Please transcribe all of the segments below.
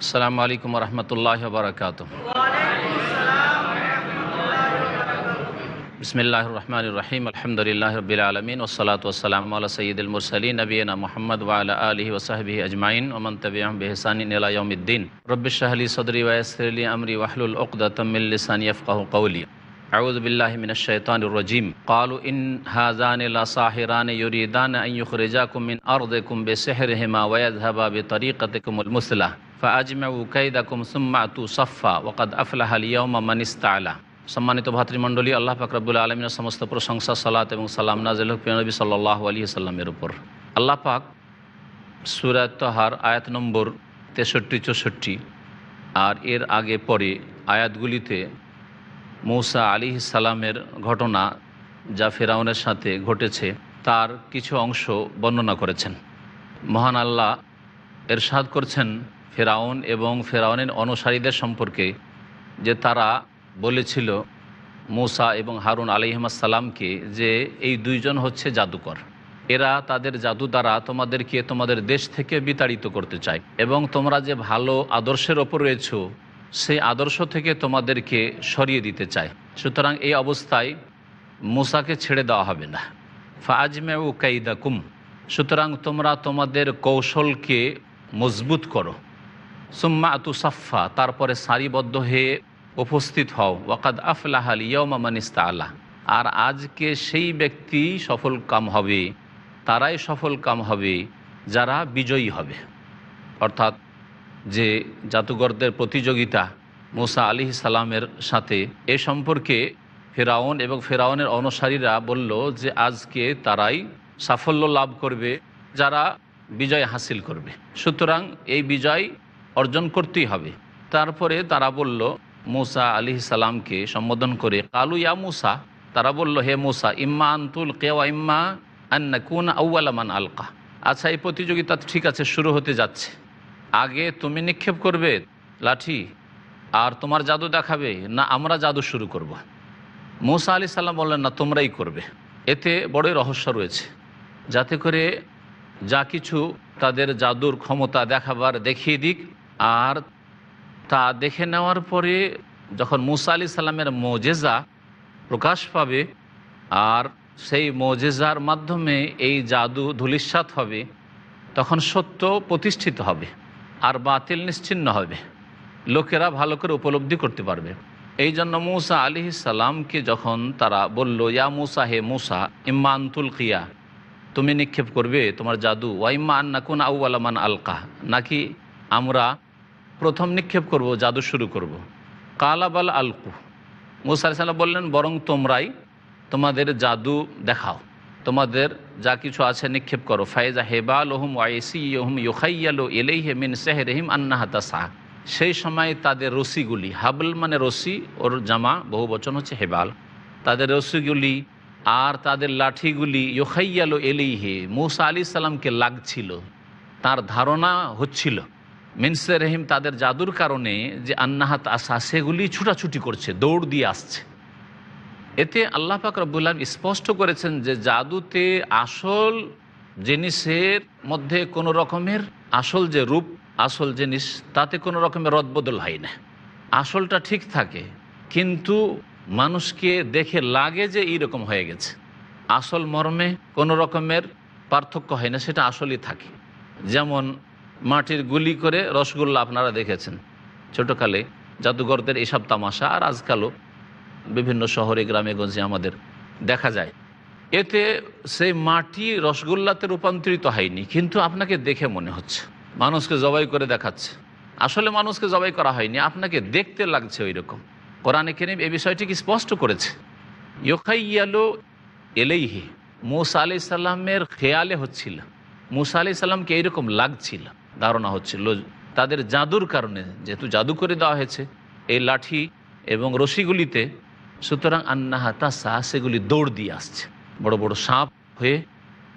السلام علیکم ورحمة الله وبركاته. بسم الله الرحمن الرحيم. الحمد لله رب العالمين والصلاة والسلام على سيد المرسلين نبينا محمد وعلى آله وصحبه أجمعين ومن تبعہم بحسان إلى يوم الدين. رب اشرح لی صدری ویسر لی امری واحلل عقدۃ من لسان يفقه قولي. أعوذ بالله من الشيطان الرجيم. قالوا إن هذان لساحران يريدان أن يخرجاكم من أرضكم بسحرهما ويذهبا بطريقتكم المثلہ ওকাদ সম্মানিত ভাতৃমণ্ডলী, আল্লাহ ফাকরাবুল আলমিনের সমস্ত প্রশংসা, সালাত এবং সালাম নাজিল নবী সাল্লাহ আলী সাল্লামের উপর। আল্লাহ পাক সুরাতহার আয়াত নম্বর তেষট্টি, চৌষট্টি আর এর আগে পরে আয়াতগুলিতে মৌসা আলী সালামের ঘটনা যা ফেরাউনের সাথে ঘটেছে, তার কিছু অংশ বর্ণনা করেছেন। মহান আল্লাহ এরশাদ করছেন ফেরাউন এবং ফেরাউনের অনুসারীদের সম্পর্কে যে তারা বলেছিল মূসা এবং হারুন আলিহাসাল্লামকে যে এই দুইজন হচ্ছে জাদুকর। এরা তাদের জাদু দ্বারা তোমাদেরকে তোমাদের দেশ থেকে বিতাড়িত করতে চায় এবং তোমরা যে ভালো আদর্শের ওপর রয়েছ, সেই আদর্শ থেকে তোমাদেরকে সরিয়ে দিতে চায়। সুতরাং এই অবস্থায় মূসাকে ছেড়ে দেওয়া হবে না। ফাজমে উ কাইদাকুম। সুতরাং তোমরা তোমাদের কৌশলকে মজবুত করো। সুম্মা আতু সাফা তারপরে সারিবদ্ধ হয়ে উপস্থিত হও। ওয়াকাদ আফলাহ আফলাহাল ইয়মানিস্তা আল্লাহ আর আজকে সেই ব্যক্তি সফল কাম হবে, তারাই সফল কাম হবে, যারা বিজয়ী হবে। অর্থাৎ যে জাদুঘরদের প্রতিযোগিতা মুসা আলি সালামের সাথে, এ সম্পর্কে ফেরাউন এবং ফেরাউনের অনুসারীরা বলল যে আজকে তারাই সাফল্য লাভ করবে, যারা বিজয় হাসিল করবে। সুতরাং এই বিজয় অর্জন করতেই হবে। তারপরে তারা বলল, মুসা আলি সালামকে সম্বোধন করে, কালু ইয়া মুসা? তারা বলল, হে মুসা, ইম্মা আন্তুল কেওয়া ইম্মা আন্না কুন আউ্লামান আলকা। আচ্ছা এই প্রতিযোগিতা ঠিক আছে, শুরু হতে যাচ্ছে। আগে তুমি নিক্ষেপ করবে, লাঠি, আর তোমার জাদু দেখাবে, না আমরা জাদু শুরু করব। মুসা আলি সাল্লাম বললেন, না, তোমরাই করবে। এতে বড়ই রহস্য রয়েছে। যাতে করে যা কিছু তাদের জাদুর ক্ষমতা দেখাবার দেখিয়ে দিক আর তা দেখে নেওয়ার পরে যখন মুসা আলি সাল্লামের মোজেজা প্রকাশ পাবে, আর সেই মোজেজার মাধ্যমে এই জাদু ধুলিস্বাত হবে, তখন সত্য প্রতিষ্ঠিত হবে আর বাতিল নিশ্চিন্ন হবে। লোকেরা ভালো করে উপলব্ধি করতে পারবে। এই জন্য মূসা আলি সালামকে যখন তারা বলল, ইয়া মুসা, হে মুসা ইম্মান্তুল কিয়া তুমি নিক্ষেপ করবে তোমার জাদু ওয়াইম্মা আন্না কোন আউআলামান আলকা নাকি আমরা প্রথম নিক্ষেপ করব, জাদু শুরু করব। কালাবাল আলকু। মুসা সাল্লাম বললেন, বরং তোমরাই তোমাদের জাদু দেখাও। তোমাদের যা কিছু আছে নিক্ষেপ করো। ফায়জা হেবাল ওহম ওয়াইসি ওহম ইউখাইয়ালো এলেই হে মিন সেহরহিম আন্নাহাতা শাহ সেই সময় তাদের রশিগুলি হাবল মানে রশি ওর জামা, বহু বচন হচ্ছে হেবাল। তাদের রশিগুলি আর তাদের লাঠিগুলি ইয়োখাইয়ালো হে মৌসা আলি সাল্লামকে লাগছিল, তার ধারণা হচ্ছিল। মিনসে রহিম তাদের জাদুর কারণে যে আন্নাহাত আসা, সেগুলি ছুটাছুটি করছে, দৌড় দিয়ে আসছে। এতে আল্লাহ পাক রব্বুল্লাহ স্পষ্ট করেছেন যে জাদুতে আসল জিনিসের মধ্যে কোনো রকমের আসল যে রূপ, আসল জিনিস, তাতে কোনো রকমের রদবদল হয় না। আসলটা ঠিক থাকে, কিন্তু মানুষকে দেখে লাগে যে এইরকম হয়ে গেছে। আসল মর্মে কোনো রকমের পার্থক্য হয় না, সেটা আসলই থাকে। যেমন মাটির গুলি করে রসগোল্লা আপনারা দেখেছেন। ছোটোকালে জাদুঘরদের এসব তামাশা আর আজকালও বিভিন্ন শহরে, গ্রামে, গঞ্জে আমাদের দেখা যায়। এতে সেই মাটি রসগোল্লাতে রূপান্তরিত হয়নি, কিন্তু আপনাকে দেখে মনে হচ্ছে। মানুষকে জবাই করে দেখাচ্ছে। আসলে মানুষকে জবাই করা হয়নি, আপনাকে দেখতে লাগছে ওই রকম কোরআনে কেরিম এই বিষয়টিকে স্পষ্ট করেছে? ইয়োখাইয়ালো এলেইহি মুসা আলি সাল্লামের খেয়ালে হচ্ছিল। মুসা আলি সাল্লামকে এইরকম লাগছিল। ধারণা হচ্ছিল তাদের জাদুর কারণে, যেহেতু জাদু করে দেওয়া হয়েছে, এই লাঠি এবং রশিগুলিতে, সুতরাং আন্নাহা তাসা সেগুলি দৌড় দিয়ে আসছে। বড় বড় সাপ হয়ে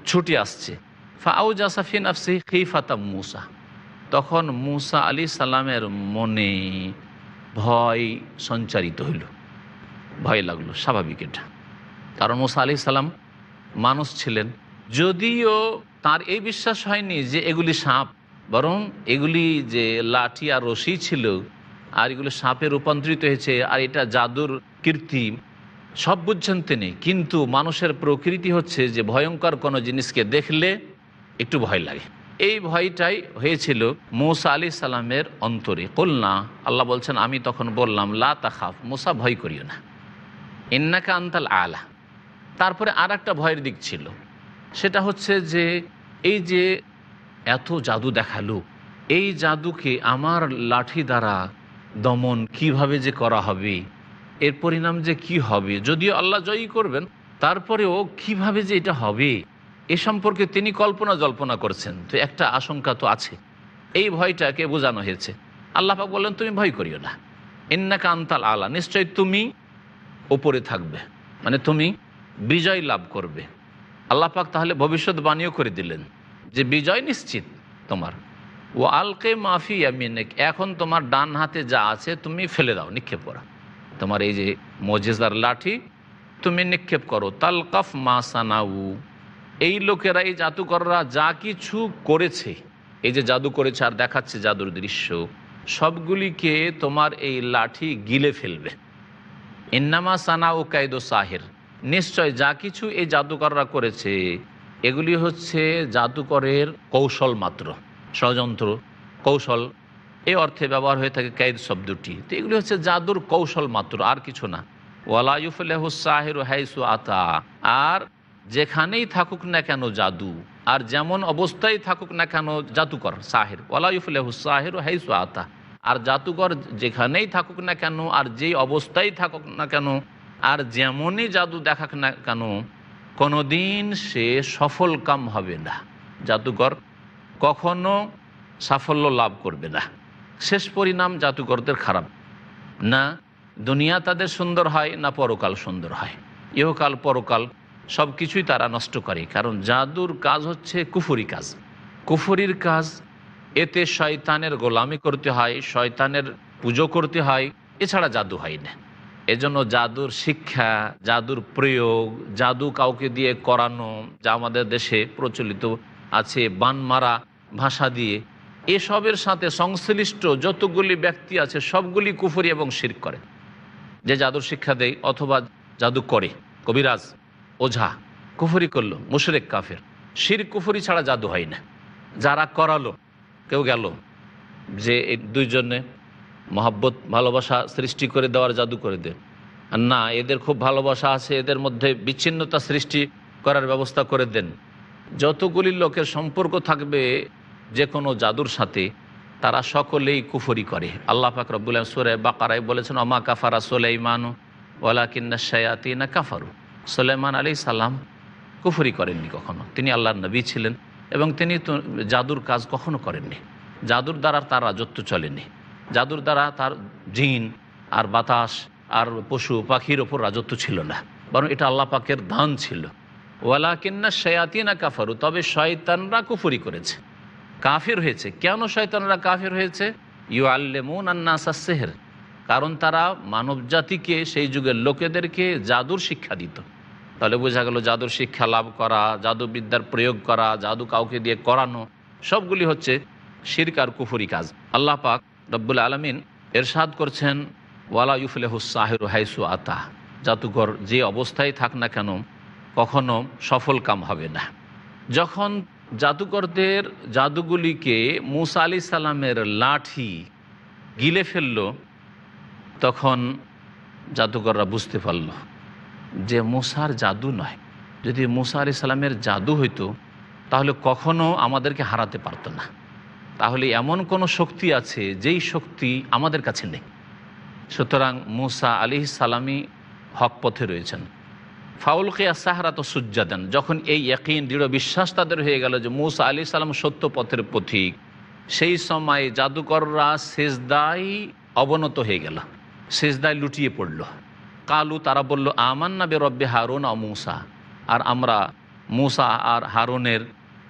ছুটে আসছে। ফাউ জাসাফিন আফসি খিফাতা মুসা। তখন মুসা আলী সাল্লামের মনে ভয় সঞ্চারিত হইল। ভয় লাগল, স্বাভাবিক এটা। কারণ মুসা আলি সাল্লাম মানুষ ছিলেন। যদিও তার এই বিশ্বাস হয়নি যে এগুলি সাপ বরং এগুলি যে লাঠি আর রশি ছিল, আর এগুলো সাপে রূপান্তরিত হয়েছে, আর এটা জাদুর কীর্তি, সব বুঝছেন তিনি। কিন্তু মানুষের প্রকৃতি হচ্ছে যে ভয়ঙ্কর কোনো জিনিসকে দেখলে একটু ভয় লাগে। এই ভয়টাই হয়েছিল মৌসা আলি সালামের অন্তরে। কলনা, আল্লাহ বলছেন, আমি তখন বললাম, লা তাখাফ, মোসা ভয় করিও না। ইন্নাকা আন্তাল আলা। তারপরে আর একটা ভয়ের দিক ছিল। সেটা হচ্ছে যে, এই যে এত জাদু দেখাল। এই জাদুকে আমার লাঠি দ্বারা দমন কীভাবে যে করা হবে? এর পরিণাম যে কি হবে? যদিও আল্লাহ জয়ী করবেন, তারপরেও কীভাবে যে এটা হবে? এ সম্পর্কে তিনি কল্পনা জল্পনা করছেন। তো একটা আশঙ্কা তো আছে। এই ভয়টাকে বোঝানো হয়েছে। আল্লাহ পাক বললেন, তুমি ভয় করিও না। ইন্নাকা কান্তাল আলা। নিশ্চয় তুমি ওপরে থাকবে। মানে তুমি বিজয় লাভ করবে। আল্লাহ পাক তাহলে ভবিষ্যৎবাণীও করে দিলেন। যে বিজয় নিশ্চিত তোমার। ও আলকে মাফি আমিনেক এখন তোমার ডান হাতে যা আছে তুমি ফেলে দাও, নিক্ষেপ করা। তোমার এই যে মজেজার লাঠি, তুমি নিক্ষেপ করো। তালকাফ মা সানাউ, এই লোকেরা, এই জাদুকররা যা কিছু করেছে, এই যে জাদু করেছে আর দেখাচ্ছে জাদুর দৃশ্য, সবগুলিকে তোমার এই লাঠি গিলে ফেলবে। ইন্নামা সানা ও কায়দো সাহের, নিশ্চয় যা কিছু এই জাদুকররা করেছে এগুলি হচ্ছে জাদুকরের কৌশল মাত্র, ষড়যন্ত্র, কৌশল। এই অর্থে ব্যবহার হয়ে থাকে কায়দ শব্দটি। তো এগুলি হচ্ছে জাদুর কৌশল মাত্র, আর কিছু না। ওয়ালাইফুল্লাহ সাহের হাইসু আতা। আর যেখানেই থাকুক না কেন জাদু, আর যেমন অবস্থায় থাকুক না কেন জাদুকর, সাহের। ওয়ালাইফুল্লাহ সাহের হাইসু আতা। আর জাদুকর যেখানেই থাকুক না কেন, আর যেই অবস্থায় থাকুক না কেন, আর যেমনই জাদু দেখাক না কেন কোনোদিন সে সফল কাম হবে না জাদুকর কখনো সাফল্য লাভ করবে না। শেষ পরিণাম জাদুকরদের খারাপ। না, দুনিয়া তাদের সুন্দর হয়, না পরকাল সুন্দর হয়। ইহকাল, পরকাল সব কিছুই তারা নষ্ট করে, কারণ জাদুর কাজ হচ্ছে কুফুরি কাজ। কুফুরির কাজ, এতে শয়তানের গোলামি করতে হয়, শয়তানের পুজো করতে হয়, এছাড়া জাদু হয় না। এজন্য জাদুর শিক্ষা, জাদুর প্রয়োগ, জাদু কাউকে দিয়ে করানো যা আমাদের দেশে প্রচলিত আছে, বান মারা ভাষা দিয়ে, এসবের সাথে সংশ্লিষ্ট যতগুলি ব্যক্তি আছে, সবগুলি কুফরি এবং শির করে। যে জাদুর শিক্ষা দেয় অথবা জাদু করে। কবিরাজ, ওঝা, কুফরি করল, মুশরেক, কাফের। শির কুফরি ছাড়া জাদু হয় না। যারা করালো, কেউ গেল, যে এই দুইজনে মহাব্বত, ভালোবাসা সৃষ্টি করে দেওয়ার জাদু করে দেন আর না, এদের খুব ভালোবাসা আছে, এদের মধ্যে বিচ্ছিন্নতা সৃষ্টি করার ব্যবস্থা করে দেন। যতগুলি লোকের সম্পর্ক থাকবে যে কোনো জাদুর সাথে, তারা সকলেই কুফরি করে। আল্লাহ পাক সুরে বাকারাই বলেছেন অমা কাফারা সোলাইমানু ওলা কিন্না শায়াতিনা কাফারু। সোলাইমান আলী সাল্লাম কুফরি করেননি কখনো। তিনি আল্লাহর নবী ছিলেন এবং তিনি জাদুর কাজ কখনো করেননি। জাদুর দ্বারা তার রাজত্ব চলেনি। জাদুর দ্বারা তার জিন আর বাতাস আর পশু পাখির ওপর রাজত্ব ছিল না, বরং এটা আল্লাহ পাকের দান ছিল। ওয়ালা কিন্না শয়াতিনা কাফারু, তবে শয়তানরা কুফুরি করেছে। কাফির হয়েছে। কেন শয়তানরা কাফির হয়েছে? ইউ আল্লেমুন আন্নাসা সেহের, কারণ তারা মানব জাতিকে সেই যুগের লোকেদেরকে জাদুর শিক্ষা দিত। তাহলে বোঝা গেল জাদুর শিক্ষা লাভ করা, জাদুবিদ্যার প্রয়োগ করা, জাদু কাউকে দিয়ে করানো, সবগুলি হচ্ছে শিরকার কুফুরি কাজ। আল্লাহ পাক রব্বুল আলমিন এরশাদ করছেন, ওয়ালা ইউফুলেহ সাহের হাইসু আতা। জাদুঘর যে অবস্থায় থাক না কেন, কখনো সফল কাম হবে না। যখন জাদুকরদের জাদুগুলিকে মুসা আলি সালামের লাঠি গিলে ফেলল, তখন জাদুকররা বুঝতে পারল যে মুসার জাদু নয়। যদি মুসা আলি সালামের জাদু হইতো, তাহলে কখনো আমাদেরকে হারাতে পারতো না। তাহলে এমন কোনো শক্তি আছে যেই শক্তি আমাদের কাছে নেই। সুতরাং মুসা আলি সালামি হক পথে রয়েছেন। ফাউল কেয়া সাহারা তো সুজ্জাদান, যখন এই একইন দৃঢ় বিশ্বাস তাদের হয়ে গেল যে মুসা আলি সালাম সত্য পথের পথিক সেই সময় জাদুকররা সেজদাই অবনত হয়ে গেল, সেজদায় লুটিয়ে পড়ল। কালু, তারা বলল আমান না বেরব্বে হারুন মুসা। আর আমরা মুসা আর হারুনের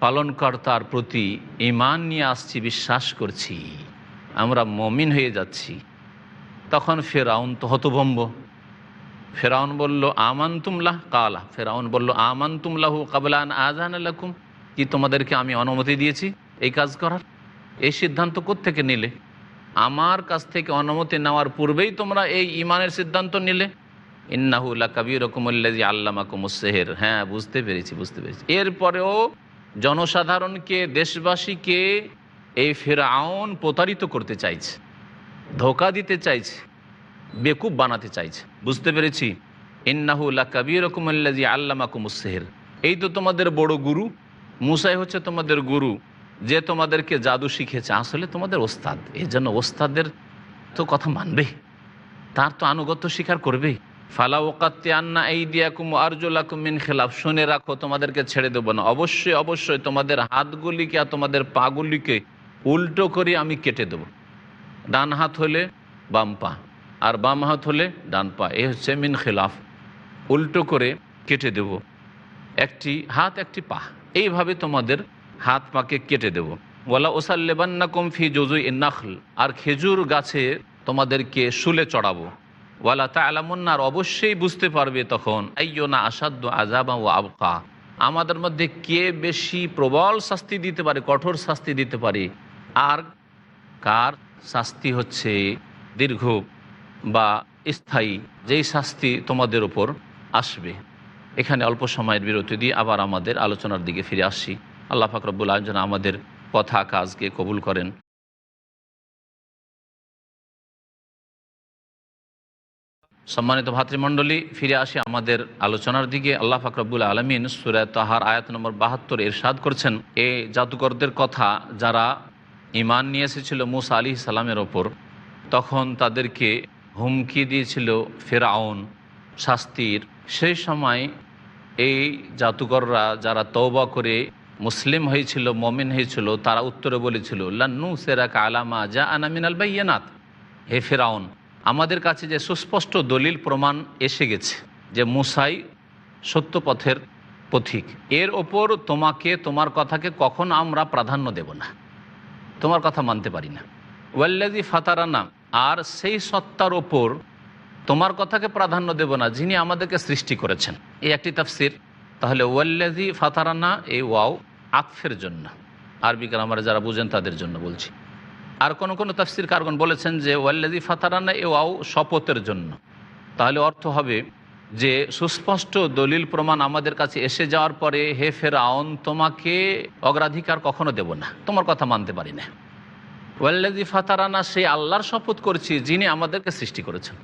পালনকর্তার প্রতি ইমান নিয়ে আসছি, বিশ্বাস করছি। আমরা মমিন হয়ে যাচ্ছি। তখন ফেরাউন তো হতভম্ব। ফেরাউন বলল আমান তুমলাহ কালা। ফেরাউন বলল আমান তুমলাহু কাবলান আজান আলাকুম কি তোমাদেরকে আমি অনুমতি দিয়েছি এই কাজ করার? এই সিদ্ধান্ত থেকে নিলে? আমার কাছ থেকে অনুমতি নেওয়ার পূর্বেই তোমরা এই ইমানের সিদ্ধান্ত নিলে? ইন্নাহুল্লা কবির রকমল্লাজি আল্লামাকুমুসেহের হ্যাঁ বুঝতে পেরেছি বুঝতে পেরেছি। এরপরেও জনসাধারণকে, দেশবাসীকে এই ফেরাউন প্রতারিত করতে চাইছে, ধোকা দিতে চাইছে, বেকুব বানাতে চাইছে। বুঝতে পেরেছি? ইন্নাহুল্লা কবির রকমল্লাজি আল্লামাকুমুসেহের এই তো তোমাদের বড় গুরু। মুসাই হচ্ছে তোমাদের গুরু, যে তোমাদেরকে জাদু শিখেছে। আসলে তোমাদের ওস্তাদ। এই জন্য ওস্তাদের তো কথা মানবে তার তো আনুগত্য স্বীকার করবেই। ফালা ওকাত্তে আন্না এই দিয়াকুম আরজুলাকুম মিন খেলাফ। শুনে রাখো, তোমাদেরকে ছেড়ে দেবো না। অবশ্যই অবশ্যই তোমাদের হাতগুলিকে আর তোমাদের পাগুলিকে উল্টো করে আমি কেটে দেবো। ডান হাত হলে বাম পা, আর বাম হাত হলে ডান পা। এ হচ্ছে মিন খেলাফ। উল্টো করে কেটে দেব। একটি হাত, একটি পা। এইভাবে তোমাদের হাত পাকে কেটে দেব। ওয়ালা ওসাল্লেবান্না কমফি জজুই নাখল। আর খেজুর গাছে তোমাদেরকে শুলে চড়াবো। ওয়ালা তা আলামুন্নার অবশ্যই বুঝতে পারবে তখন আইয়ো না আসাধ্য আজাবা ও আবকা। আমাদের মধ্যে কে বেশি প্রবল শাস্তি দিতে পারে, কঠোর শাস্তি দিতে পারে, আর কার শাস্তি হচ্ছে দীর্ঘ বা স্থায়ী, যেই শাস্তি তোমাদের ওপর আসবে। এখানে অল্প সময়ের বিরতি দিয়ে আবার আমাদের আলোচনার দিকে ফিরে আসছি আল্লাহ ফাকরবুল আয়োজন আমাদের কথা, কাজকে কবুল করেন। সম্মানিত ভাতৃমণ্ডলী, ফিরে আসি আমাদের আলোচনার দিকে। আল্লাহ ফাকরাবুল আলমিন সুরায় তাহার আয়াত নম্বর বাহাত্তর এরশাদ করছেন। এই জাদুকরদের কথা যারা ইমান নিয়ে এসেছিল মুসা আলি সালামের ওপর, তখন তাদেরকে হুমকি দিয়েছিল ফেরাউন, শাস্তির। সেই সময় এই জাদুকররা যারা তৌবা করে মুসলিম হয়েছিল, মমিন হয়েছিল, তারা উত্তরে বলেছিল লান্নু সেরাক আলামা যা আনামিনাল বাইয়ানাত হে ফেরাউন আমাদের কাছে যে সুস্পষ্ট দলিল প্রমাণ এসে গেছে যে মুসাই সত্য পথের পথিক। এর ওপর তোমাকে, তোমার কথাকে কখন আমরা প্রাধান্য দেব না? তোমার কথা মানতে পারি না। ওয়াল্লাজি ফাতারানা, আর সেই সত্তার ওপর তোমার কথাকে প্রাধান্য দেব না যিনি আমাদেরকে সৃষ্টি করেছেন। এই একটি তাফসির। তাহলে ওয়াল্লাজি ফাতারানা, এই ওয়াও আতফের জন্য। আরবি গ্রামারে যারা বুঝেন তাদের জন্য বলছি। আর কোন কোন তাফসির কারগন বলেছেন যে ওয়াল্লাজি ফাতারানা এ ওয়াও শপথের জন্য। তাহলে অর্থ হবে যে, সুস্পষ্ট দলিল প্রমাণ আমাদের কাছে এসে যাওয়ার পরে, হে ফেরাউন, তোমাকে অগ্রাধিকার কখনো দেব না। তোমার কথা মানতে পারি না। ওয়াল্লাজি ফাতারানা সেই আল্লাহর শপথ করছি, যিনি আমাদেরকে সৃষ্টি করেছেন।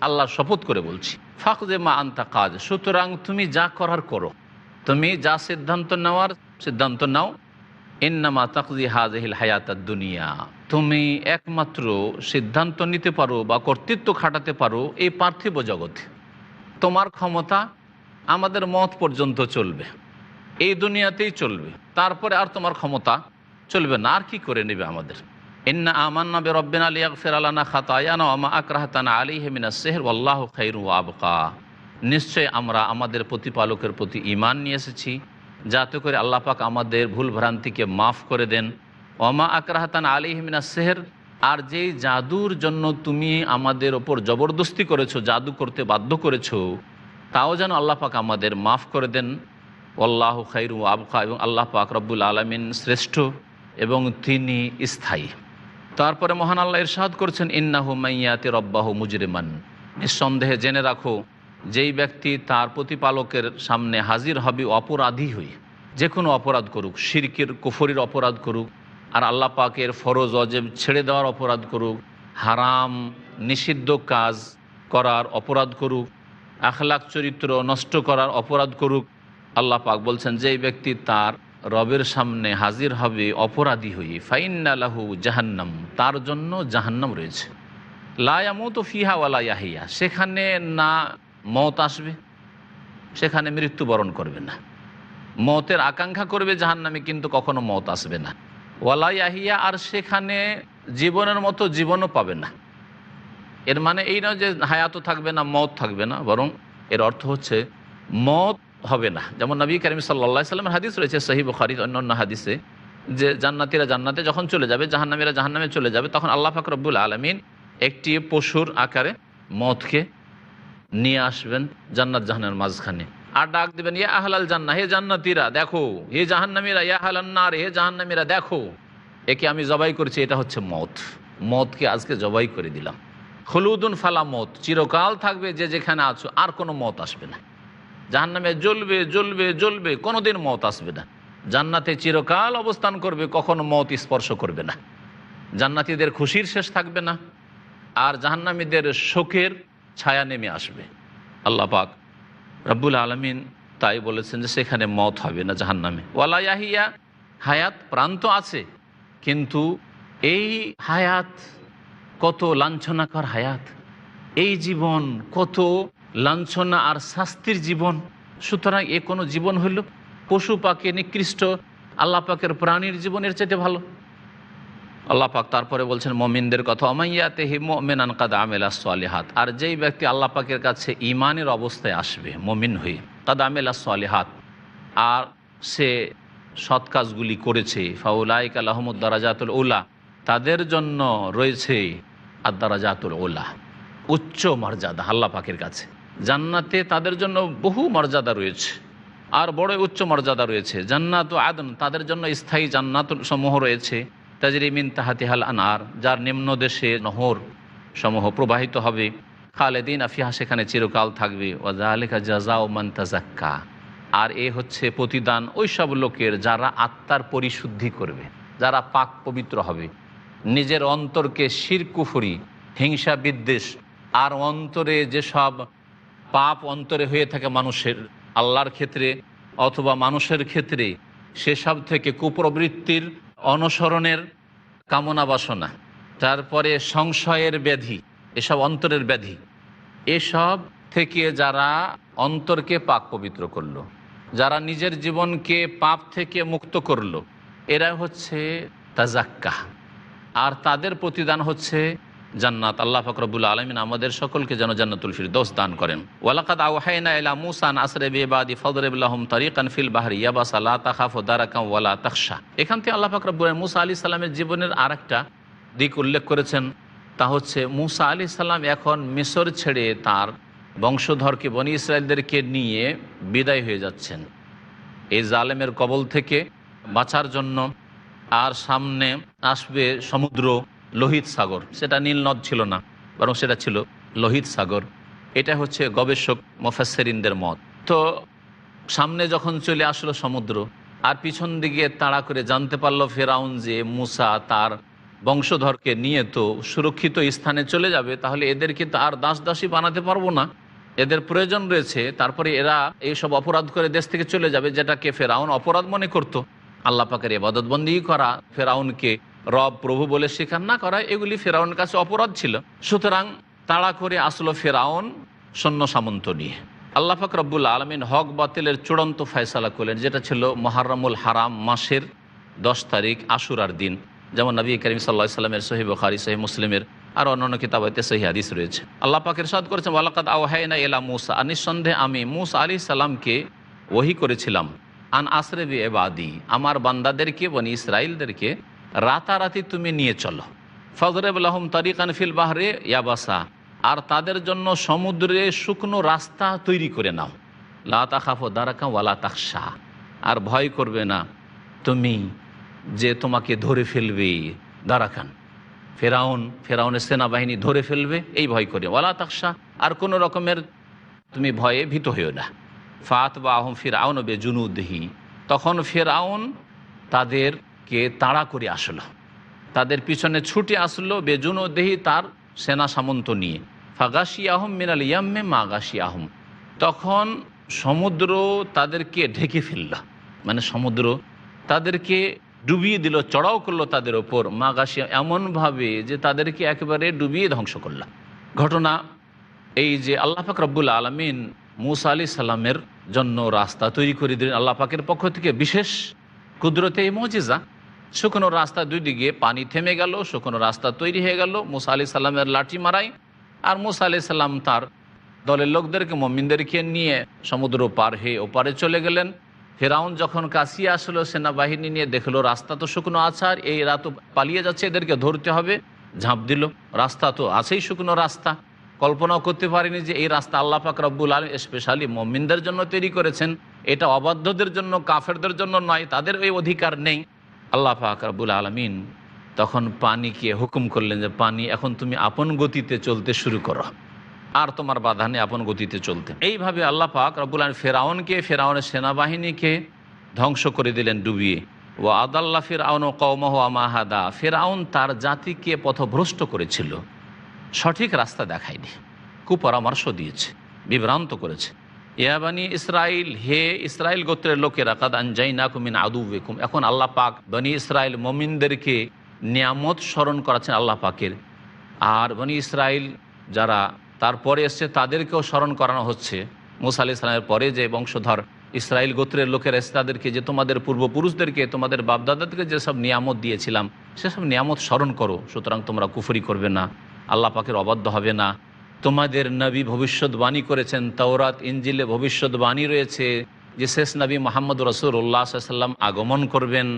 আল্লাহর শপথ করে বলছি ফাঁক যে মা আন্তা কাজ সুতরাং তুমি যা করার করো। তুমি যা সিদ্ধান্ত নেওয়ার সিদ্ধান্ত নাও। ইন্নামা তাকজি হাজহিল হায়াতার দুনিয়া। তুমি একমাত্র সিদ্ধান্ত নিতে পারো বা কর্তৃত্ব খাটাতে পারো এই পার্থিব জগতে তোমার ক্ষমতা আমাদের মত পর্যন্ত চলবে। এই দুনিয়াতেই চলবে। তারপরে আর তোমার ক্ষমতা চলবে না। আর কি করে নেবে আমাদের? ইন্না আমান্না বে আলী আকফের আলানা খাতায়ানা আমা আকরাহতানা আলী হেমিনা সেহর আল্লাহ খাইরু আবকা। নিশ্চয় আমরা আমাদের প্রতিপালকের প্রতি ইমান নিয়ে এসেছি। যাতে করে আল্লাহ পাক আমাদের ভুল ভ্রান্তিকে মাফ করে দেন। ওমা আকরাহতান আলী হেমিনা সেহের, আর যেই জাদুর জন্য তুমি আমাদের ওপর জবরদস্তি করেছ, জাদু করতে বাধ্য করেছ, তাও যেন আল্লাহ পাক আমাদের মাফ করে দেন। আল্লাহ খাইরু আবকা, এবং আল্লাহ পাক রব্বুল আলমিন শ্রেষ্ঠ এবং তিনি স্থায়ী। তারপরে মহান আল্লাহ ইরশাদ করছেন, ইন্নাহু মাইয়াতে রব্বাহু মুজরিমান। নিঃসন্দেহে জেনে রাখো, যেই ব্যক্তি তার প্রতিপালকের সামনে হাজির হবে, অপরাধী হই। যে কোনো অপরাধ করুক, শিরকের, কুফরির অপরাধ করুক আর আল্লাহ পাকের ফরজ, অজেব ছেড়ে দেওয়ার অপরাধ করুক, হারাম, নিষিদ্ধ কাজ করার অপরাধ করুক, আখলাখ চরিত্র নষ্ট করার অপরাধ করুক, আল্লাহ পাক বলছেন, যেই ব্যক্তি তার রবের সামনে হাজির হবে, অপরাধী হয়ে ফাইন্নালাহু জাহান্নাম, তার জন্য জাহান্নাম রয়েছে। লায়ামত ফিহা ওয়ালা ইয়াহিয়া, সেখানে না মত আসবে, সেখানে মৃত্যুবরণ করবে না। মতের আকাঙ্ক্ষা করবে জাহান্নামে, কিন্তু কখনো মত আসবে না। ওয়ালা ইয়াহিয়া আর সেখানে জীবনের মতো জীবনও পাবে না। এর মানে এই নয় যে হায়াতও থাকবে না, মত থাকবে না, বরং এর অর্থ হচ্ছে মত হবে না। যেমন নবী করিম সাল্লা সাল্লামের হাদিস রয়েছে সহি বুখারির অন্য অন্য হাদিসে, যে জান্নাতিরা জান্নাতে যখন চলে যাবে, জাহান্নামীরা জাহান্নামে চলে যাবে, তখন আল্লাহ ফাকরবুল আলমিন একটি পশুর আকারে মদকে নিয়ে আসবেন জান্নাত জাহানের মাঝখানে। আর ডাক দেবেন, ইয়া আহলাল জান্না হে জান্নাতিরা, দেখো, হে জাহান্নামীরা, ইয়া হালান্নার হে জাহান্নামীরা, দেখো, একে আমি জবাই করছি, এটা হচ্ছে মত। মতকে আজকে জবাই করে দিলাম। হলুদুন ফালা মত, চিরকাল থাকবে যে যেখানে আছো, আর কোনো মত আসবে না। জাহান্নামে জ্বলবে জ্বলবে জ্বলবে, কোনোদিন মত আসবে না। জান্নাতে চিরকাল অবস্থান করবে, কখনো মত স্পর্শ করবে না। জান্নাতীদের খুশির শেষ থাকবে না, আর জাহান্নামীদের শোকের ছায়া নেমে আসবে। আল্লাহ পাক রব্বুল আলমিন তাই বলেছেন যে সেখানে মত হবে না জাহান্নামে। ওয়ালা ইয়াহিয়া, হায়াত প্রান্ত আছে, কিন্তু এই হায়াত কত লাঞ্ছনাকর হায়াত, এই জীবন কত লাঞ্ছনা আর শাস্তির জীবন। সুতরাং এ কোনো জীবন হইল পশু পাখি নিকৃষ্ট আল্লাপাকের প্রাণীর জীবনের চেয়ে ভালো। আল্লাহ পাক তারপরে বলছেন, মমিনদের কথা অমাইয়াতে হি মেনান কাদা আমেলা সালেহাত। আর যেই ব্যক্তি আল্লাহ পাকের কাছে ইমানের অবস্থায় আসবে, মমিন হয়ে, কাদা আমেলা সালেহাত, আর সে সৎ কাজগুলি করেছে, ফাউলাইক আলহমদ দারাজাতুল উল্লাহ তাদের জন্য রয়েছে আর দারাজাতুল উল্লাহ উচ্চ মর্যাদা আল্লাহ পাকের কাছে। জান্নাতে তাদের জন্য বহু মর্যাদা রয়েছে, আর বড় উচ্চ মর্যাদা রয়েছে। জান্নাত ও আদন, তাদের জন্য স্থায়ী জান্নাত সমূহ রয়েছে। তাজরিমিন তাহাতিহাল আনার, যার নিম্ন দেশে নহর সমূহ প্রবাহিত হবে। খালেদিন আফিহা সেখানে চিরকাল থাকবে। ওয়াজালিকা জাজা ও মান্তাজাক্কা আর এ হচ্ছে প্রতিদান ওই সব লোকের যারা আত্মার পরিশুদ্ধি করবে, যারা পাক পবিত্র হবে। নিজের অন্তরকে শিরকুফুরি, হিংসা বিদ্বেষ, আর অন্তরে যেসব পাপ অন্তরে হয়ে থাকে মানুষের, আল্লাহর ক্ষেত্রে অথবা মানুষের ক্ষেত্রে, সেসব থেকে কুপ্রবৃত্তির অনুসরণের কামনা বাসনা, তারপরে সংশয়ের ব্যাধি, এসব অন্তরের ব্যাধি। এসব থেকে যারা অন্তরকে পাক পবিত্র করল, যারা নিজের জীবনকে পাপ থেকে মুক্ত করল, এরা হচ্ছে তাজাক্কা আর তাদের প্রতিদান হচ্ছে জান্নাত আল্লাহ ফকরবুল আলমিন আমাদের সকলকে যেন জান্নাতুল ফিরদৌস দান করেন। ওয়ালাকাদ আওহাইনা ইলা মুসান আসরে বেবাদি ফদরবুল্লাহম তারিকান ফিল বাহরি ইয়াবাস আল্লাহ তাখাফ দারাকাম ওয়ালা তাকশা এখান থেকে আল্লাহ ফকরবুল মুসা আলী সাল্লামের জীবনের আর একটা দিক উল্লেখ করেছেন। তা হচ্ছে মুসা আলী সাল্লাম এখন মিশর ছেড়ে তার বংশধরকে বনি ইসরায়েলদেরকে নিয়ে বিদায় হয়ে যাচ্ছেন। এই জালেমের কবল থেকে বাঁচার জন্য আর সামনে আসবে সমুদ্র লোহিত সাগর। সেটা নীল নদ ছিল না, বরং সেটা ছিল লোহিত সাগর। এটা হচ্ছে গবেষক মোফাসেরিনদের মত। তো সামনে যখন চলে আসলো সমুদ্র, আর পিছন দিকে তাড়া করে জানতে পারল ফেরাউন যে মুসা তার বংশধরকে নিয়ে তো সুরক্ষিত স্থানে চলে যাবে, তাহলে এদেরকে তো আর দাস দাসী বানাতে পারব না। এদের প্রয়োজন রয়েছে, তারপরে এরা এইসব অপরাধ করে দেশ থেকে চলে যাবে, যেটাকে ফেরাউন অপরাধ মনে করতো। আল্লাহ পাকের করা ফেরাউনকে রব প্রভু বলে স্বীকার না করা এগুলি ফেরাউনের কাছে অপরাধ ছিল। সুতরাং তাড়া করে আসলো ফেরাউন সৈন্য সামন্ত নিয়ে। আল্লাহ পাক রব্বুল আলমিন হক বাতিলের চূড়ান্ত ফয়সালা করলেন, যেটা ছিল মহারমুল হারাম মাসের দশ তারিখ আশুরার দিন, যেমন নবী করিম সাল্লাহ সাল্লামের সহি বখারি সহি মুসলিমের আর অন্যান্য কিতাবাইতে সহি হাদিস রয়েছে। আল্লাহ পাকের সাদ করেছেন ওয়ালাকাত আওহাইনা এলা মুসা, আর নিঃসন্দেহে আমি মুসা আলী সাল্লামকে ওহি করেছিলাম, আন আসরে বি এবাদি আমার বান্দাদেরকে, বনি ইসরায়েলদেরকে রাতারাতি তুমি নিয়ে চলো। ফজরেবুল্লাহম তারিকান ফিল বাহরে ইয়াবাসা আর তাদের জন্য সমুদ্রে শুকনো রাস্তা তৈরি করে নাও। লা তাখাফো দারাকা ওয়ালা তাকশা আর ভয় করবে না, তুমি যে তোমাকে ধরে ফেলবে দারাখান ফেরাউন, ফেরাউনের সেনাবাহিনী ধরে ফেলবে, এই ভয় করে। ওয়ালা তাকশা আর কোনো রকমের তুমি ভয়ে ভীত হইও না। ফাত বা আহম ফিরাউন বে জুনুদ্হি। তখন ফেরাউন তাদেরকে তাড়া করে আসলো। তাদের পিছনে ছুটে আসলো বেজুনুদ্দেহি তার সেনা সামন্ত নিয়ে। ফাগাসি আহম মিনাল ইয়াম্মে মাগাসি আহম তখন সমুদ্র তাদেরকে ঢেকে ফেলল। মানে সমুদ্র তাদেরকে ডুবিয়ে দিল, চড়াও করল তাদের ওপর। মাগাসি এমনভাবে যে তাদেরকে একেবারে ডুবিয়ে ধ্বংস করল। ঘটনা এই যে আল্লাহ পাক রব্বুল আলমিন মুসা আলি সাল্লামের জন্য রাস্তা তৈরি করে দিলেন আল্লাহ পাকের পক্ষ থেকে বিশেষ কুদরতে এই মজিজা। শুকনো রাস্তা দুই দিকে পানি থেমে গেল, শুকনো রাস্তা তৈরি হয়ে গেল। মুসা আলি সাল্লামের লাঠি মারাই আর মুসা আলি সাল্লাম তার দলের লোকদেরকে, মমিনদেরকে নিয়ে সমুদ্র পার হয়ে ওপারে চলে গেলেন। ফেরাউন যখন কাশিয়ে আসলো, সেনাবাহিনী নিয়ে দেখল, রাস্তা তো শুকনো আছে আর এই রাত পালিয়ে যাচ্ছে, এদেরকে ধরতে হবে। ঝাঁপ দিল, রাস্তা তো আছেই শুকনো রাস্তা। কল্পনাও করতে পারিনি যে এই রাস্তা আল্লাহ পাক রব্বুল আলম স্পেশালি মমিনদের জন্য তৈরি করেছেন। এটা অবাধ্যদের জন্য, কাফেরদের জন্য নয়, তাদের ওই অধিকার নেই। আল্লাহ পাক রাবুল আলমিন তখন পানিকে হুকুম করলেন যে, পানি, এখন তুমি আপন গতিতে চলতে শুরু করো। আর তোমার বাধা নেই আপন গতিতে চলতে। এইভাবে আল্লাহ পাক রব্বুল আলম ফেরাউনকে, ফেরাউনের সেনাবাহিনীকে ধ্বংস করে দিলেন ডুবিয়ে। ও আদাল্লা ফেরাউন ও কৌমহ আমাহাদা ফেরাউন তার জাতিকে পথভ্রষ্ট করেছিল। সঠিক রাস্তা দেখায়নি। কুপরামর্শ দিয়েছে। বিভ্রান্ত করেছে। ইয়াবানি ইসরাইল হে ইসরায়েল গোত্রের লোকেরা, কাদ আনজাইনা কুমিন আদু বেকুম এখন আল্লাহ পাক বনি ইসরায়েল মমিনদেরকে নিয়ামত স্মরণ করাচ্ছেন আল্লাহ পাকের। আর বনি ইসরায়েল যারা তারপরে এসছে, তাদেরকেও স্মরণ করানো হচ্ছে। মুসা আলি ইসলামের পরে যে বংশধর ইসরায়েল গোত্রের লোকের এসে তাদেরকে যে তোমাদের পূর্বপুরুষদেরকে, তোমাদের বাপদাদাদেরকে যেসব নিয়ামত দিয়েছিলাম সেসব নিয়ামত স্মরণ করো, সুতরাং তোমরা কুফরি করবে না, আল্লাহ পাকের অবাধ্য হবে না। তোমাদের নবী ভবিষ্যৎবাণী করেছেন, তওরাত ইঞ্জিলে ভবিষ্যৎবাণী রয়েছে যে শেষ নবী মোহাম্মদ রসুল্লাহ সাল্লাম আগমন করবেন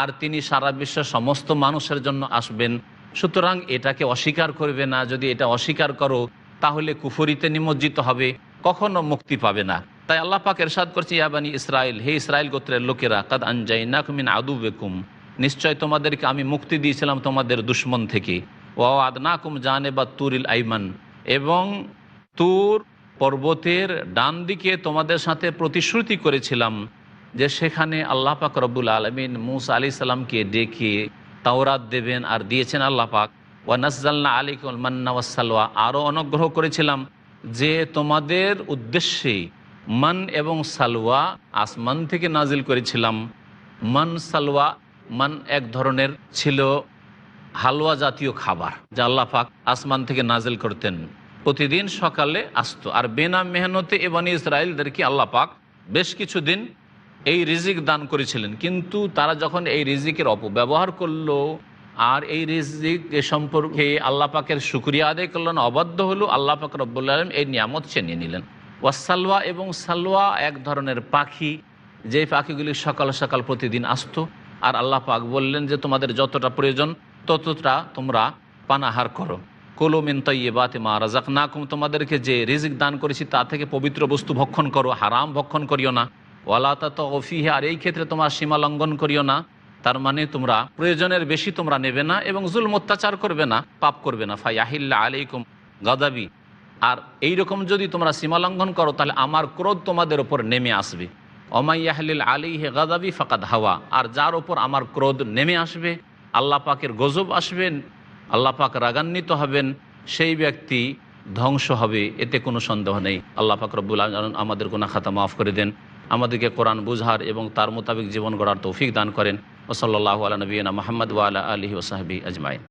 আর তিনি সারা বিশ্বের সমস্ত মানুষের জন্য আসবেন। সুতরাং এটাকে অস্বীকার করবে না, যদি এটা অস্বীকার করো, তাহলে কুফরিতে নিমজ্জিত হবে, কখনো মুক্তি পাবে না। তাই আল্লাহ পাক এরশাদ করছে ইয়াবানি ইসরায়েল হে ইসরায়েল গোত্রের লোকেরা, কাদ আনজাইনা কুমিন আদু বেকুম নিশ্চয় তোমাদেরকে আমি মুক্তি দিয়েছিলাম তোমাদের দুশ্মন থেকে। ও আদনাকুম জানে বা তুরিল আইমান। এবং তুর পর্বতের ডান দিকে তোমাদের সাথে প্রতিশ্রুতি করেছিলাম যে সেখানে আল্লাহ পাক রব্বুল আলমিন মুসা আলি সাল্লামকে ডেকে তাওরাত দেবেন আর দিয়েছেন আল্লাহ পাক। ওয়া নাসজাল্লা আলিকুল মান্না ওয়াসালওয়া আরও অনুগ্রহ করেছিলাম যে তোমাদের উদ্দেশ্যে মান এবং সালওয়া আসমান থেকে নাজিল করেছিলাম। মান সালওয়া মান এক ধরনের ছিল হালুয়া জাতীয় খাবার, যা আল্লাহ পাক আসমান থেকে নাজেল করতেন। প্রতিদিন সকালে আসতো। আর বেনা মেহনতে এবানি ইসরায়েলদেরকে আল্লাহ পাক বেশ কিছুদিন এই রিজিক দান করেছিলেন। কিন্তু তারা যখন এই রিজিকের অপব্যবহার করল, আর এই রিজিক সম্পর্কে আল্লাহ পাকের শুক্রিয়া আদায় করল না, অবাধ্য হলো, আল্লাহ পাক রব্বুল্লা আলম এই নিয়ামত চেনিয়ে নিলেন। ওয়াসালওয়া এবং সালওয়া এক ধরনের পাখি যে পাখিগুলি সকাল সকাল প্রতিদিন আসতো। আর আল্লাহ পাক বললেন যে, তোমাদের যতটা প্রয়োজন ততটা তোমরা পানাহার করো। কোলো মিনতাইয়ে বাতে মা রাজাক না কুম তোমাদেরকে যে রিজিক দান করেছি তা থেকে পবিত্র বস্তু ভক্ষণ করো, হারাম ভক্ষণ করিও না। ওয়ালা তা অফিহে আর এই ক্ষেত্রে তোমার সীমা লঙ্ঘন করিও না। তার মানে তোমরা প্রয়োজনের বেশি তোমরা নেবে না এবং জুল অত্যাচার করবে না, পাপ করবে না। ফাইয়াহিল্লা আলাইকুম গাদাবি। আর এই রকম যদি তোমরা সীমা লঙ্ঘন করো, তাহলে আমার ক্রোধ তোমাদের ওপর নেমে আসবে। অমাইয়াহলিল আলী হে গাদাবি ফাকাদ হাওয়া। আর যার ওপর আমার ক্রোধ নেমে আসবে আল্লাহ পাকের গজব আসবেন, আল্লাহ পাক রাগান্বিত হবেন, সেই ব্যক্তি ধ্বংস হবে, এতে কোনো সন্দেহ নেই। আল্লাহ পাক রব্বুল আলম আমাদের গুনা খাতা মাফ করে দেন, আমাদেরকে কোরআন বুঝার এবং তার মোতাবেক জীবন গড়ার তৌফিক দান করেন। ওসল্লাহ আলা নবীনা মাহমদ ওয়ালা আলহি ওসাহাবি আজমাইন।